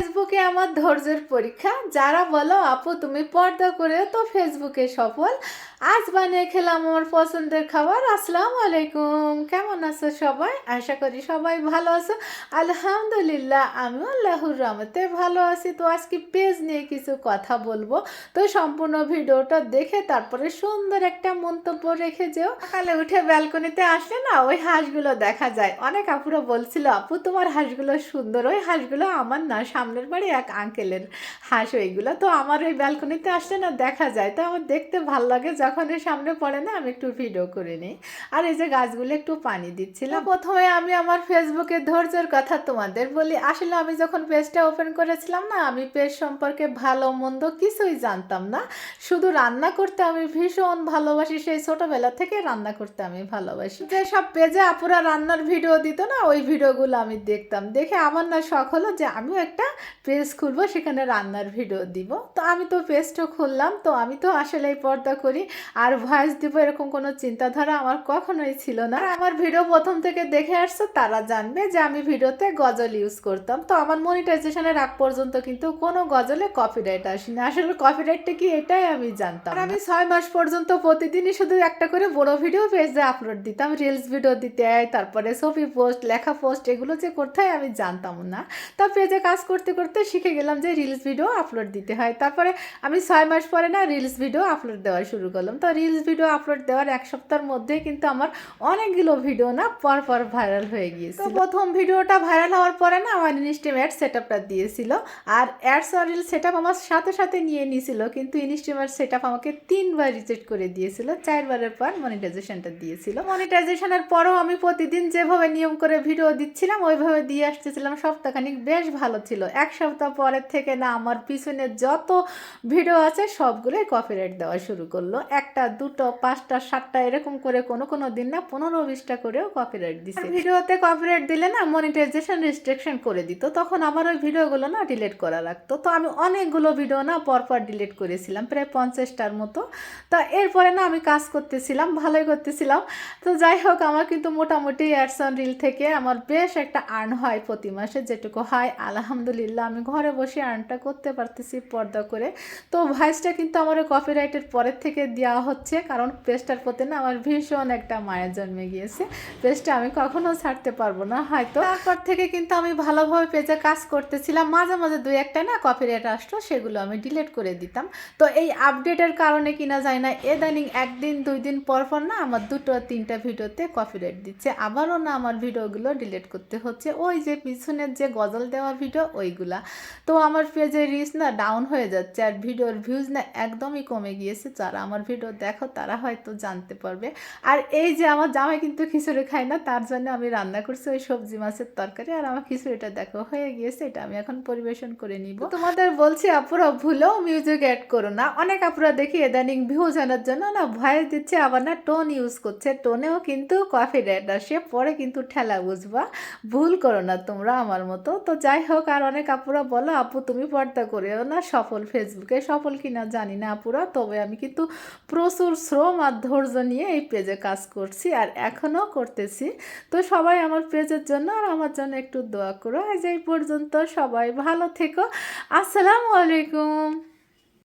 ফেসবুকে আমার ধৈর্যের পরীক্ষা। যারা বলো, আপু, তুমি পর্দা করেও তো ফেসবুকে সফল। আজ বানিয়ে খেলাম আমার পছন্দের খাবার। আসসালামু আলাইকুম। কেমন আছো সবাই? আশা করি সবাই ভালো আছো। আলহামদুলিল্লাহ, আমিও আল্লাহর রহমতে ভালো আছি। তো আজকে পেজ নিয়ে কিছু কথা বলব। তো সম্পূর্ণ ভিডিওটা দেখে তারপরে সুন্দর একটা মন্তব্য রেখে যেও। সকালে উঠে ব্যালকনিতে আসলে না, ওই হাঁসগুলো দেখা যায়। অনেক আপুরা বলছিল, আপু, তোমার হাঁসগুলো সুন্দর। ওই হাঁসগুলো আমার না সামনের বাড়ি এক আঙ্কেলের হাঁস ওইগুলো। তো আমার ওই ব্যালকনিতে আসলে না দেখা যায়। তো আমার দেখতে ভালো লাগে যখন এর সামনে পড়ে না, আমি একটু ভিডিও করে নিই। আর এই যে গাছগুলো একটু পানি দিচ্ছিলাম। প্রথমে আমি আমার ফেসবুকে ধৈর্যের কথা তোমাদের বলি। আসলে আমি যখন পেজটা ওপেন করেছিলাম না, আমি পেজ সম্পর্কে ভালো মন্দ কিছুই জানতাম না। শুধু রান্না করতে আমি ভীষণ ভালোবাসি। সেই ছোটবেলা থেকে রান্না করতে আমি ভালোবাসি। যে সব পেজে আপুরা রান্নার ভিডিও দিত না, ওই ভিডিওগুলো আমি দেখতাম। দেখে আমার না শখ হলো যে আমিও একটা পেজ খুলবো, সেখানে রান্নার ভিডিও দিব। তো আমি তো পেজটা খুললাম, তো আমি তো আসলে এই পর্দা করি। আর ভয়েস দিব এরকম কোনো চিন্তাধারা আমার কখনোই ছিল না। আমার ভিডিও প্রথম থেকে দেখে আসছো, তারা জানবে যে আমি ভিডিওতে গজল ইউজ করতাম। তো আমার মনিটাইজেশনের আগ পর্যন্ত কিন্তু কোনো গজলে কপিরাইট আসেনি। আসলে কপিরাইটটা কি এটাই আমি জানতাম আর আমি ছয় মাস পর্যন্ত প্রতিদিনই শুধু একটা করে বড় ভিডিও পেজে আপলোড দিতাম। রিলস ভিডিও দিতে, তারপরে ছবি পোস্ট লেখা পোস্ট এগুলো যে করতে আমি জানতাম না। তা পেজে কাজ করতে করতে করতে শিখে গেলাম যে রিলস ভিডিও আপলোড দিতে হয়। তারপরে আমি ছয় মাস পরে না রিলস ভিডিও আপলোড দেওয়া শুরু করলাম। তো রিলস ভিডিও আপলোড দেওয়ার এক সপ্তাহের মধ্যে কিন্তু আমার অনেকগুলো ভিডিও না পর পর ভাইরাল হয়ে গিয়েছে প্রথম ভিডিওটা ভাইরাল হওয়ার পরে না আমার ইনস্টিম অ্যাড সেট আপটা দিয়েছিল। আর অ্যাডস আর রিল সেট আমার সাথে সাথে নিয়ে নিয়েছিল। কিন্তু ইনস্টিমার সেট আপ আমাকে তিনবার রিজেক্ট করে দিয়েছিল। চারবারের পর মনিটাইজেশনটা দিয়েছিল। মনিটাইজেশনের পরও আমি প্রতিদিন যেভাবে নিয়ম করে ভিডিও দিচ্ছিলাম, ওইভাবে দিয়ে আসতেছিলাম। সপ্তাহখানিক বেশ ভালো ছিল। এক সপ্তাহ পরের থেকে না আমার পিছনে যত ভিডিও আছে সবগুলোই কপিরাইট দেওয়া শুরু করল। একটা দুটো পাঁচটা সাতটা এরকম করে কোনো কোনো দিন না পনেরো বিশটা করেও কপি কপিরাইট দিছে ভিডিওতে কপিরাইট দিলে না মনিটাইজেশন রেস্ট্রিকশন করে দিত। তখন আমার ওই ভিডিওগুলো না ডিলিট করা লাগতো। তো আমি অনেকগুলো ভিডিও না পরপর ডিলিট করেছিলাম প্রায় পঞ্চাশটার মতো। তা এরপরে না আমি কাজ করতেছিলাম ভালোই করতেছিলাম। তো যাই হোক আমার কিন্তু মোটামুটি অ্যাডসন রিল থেকে আমার বেশ একটা আর্ন হয় প্রতি মাসে যেটুকু হয়। আলহামদুলিল্লাহ। আমি ঘরে বসে আর্নটা করতে পারতেছি পর্দা করে। তো ভয়েসটা কিন্তু আমার কপিরাইটের পরের থেকে দেওয়া হচ্ছে। কারণ পেজটার প্রতি না আমার ভীষণ একটা মায়ের জন্মে গিয়েছে। পেজটা আমি কখনো ছাড়তে পারব না। হয়তো তারপর থেকে কিন্তু আমি ভালোভাবে পেজে কাজ করতেছিলাম। মাঝে মাঝে দুই একটা না কপিরাইট আসতো, সেগুলো আমি ডিলিট করে দিতাম। তো এই আপডেটের কারণে কিনা যায় না এদানিং একদিন, দুই দিন পর পর না আমার দুটো, তিনটা ভিডিওতে কপিরাইট দিচ্ছে। আবারও না আমার ভিডিওগুলো ডিলিট করতে হচ্ছে। ওই যে পিছনের যে গজল দেওয়া ভিডিও ওইগুলা তো আমার পেজের রিচ না ডাউন হয়ে যাচ্ছে আর ভিডিওর ভিউজ না একদমই কমে গিয়েছে। যারা আমার ভিডিও দেখো, তারা হয়তো জানতে পারবে। আর এই যে আমার জামাই কিন্তু খিচুড়ি খায় না, তার জন্য আমি রান্না করছি ওই সবজি মাছের তরকারি। আর আমার খিচুড়িটা দেখো, হয়ে গিয়েছে, এটা আমি এখন পরিবেশন করে নিব। তোমাদের বলছি, আপুরা ভুলেও মিউজিক অ্যাড করো না। অনেক আপুরা দেখি ইদানিং ভিউজ আনার জন্য না ভয়েস দিচ্ছে, আবার না টোন ইউজ করছে। টোনেও কিন্তু কফি রেট আসে, পরে কিন্তু ঠেলা বুঝবা। ভুল করো না তোমরা আমার মতো। তো যাই হোক, আর অনেক আপুরা বলো, আপু তুমি পর্দা করেও না সফল ফেসবুকে সফল কিনা জানি না আপুরা, তবে আমি কিন্তু প্রচুর শ্রম আর ধৈর্য নিয়ে এই পেজে কাজ করছি আর এখনও করতেছি। তো সবাই আমার পেজের জন্য আর আমার জন্য একটু দোয়া করো। আজ এই পর্যন্ত সবাই ভালো থেকো। আসসালামু আলাইকুম।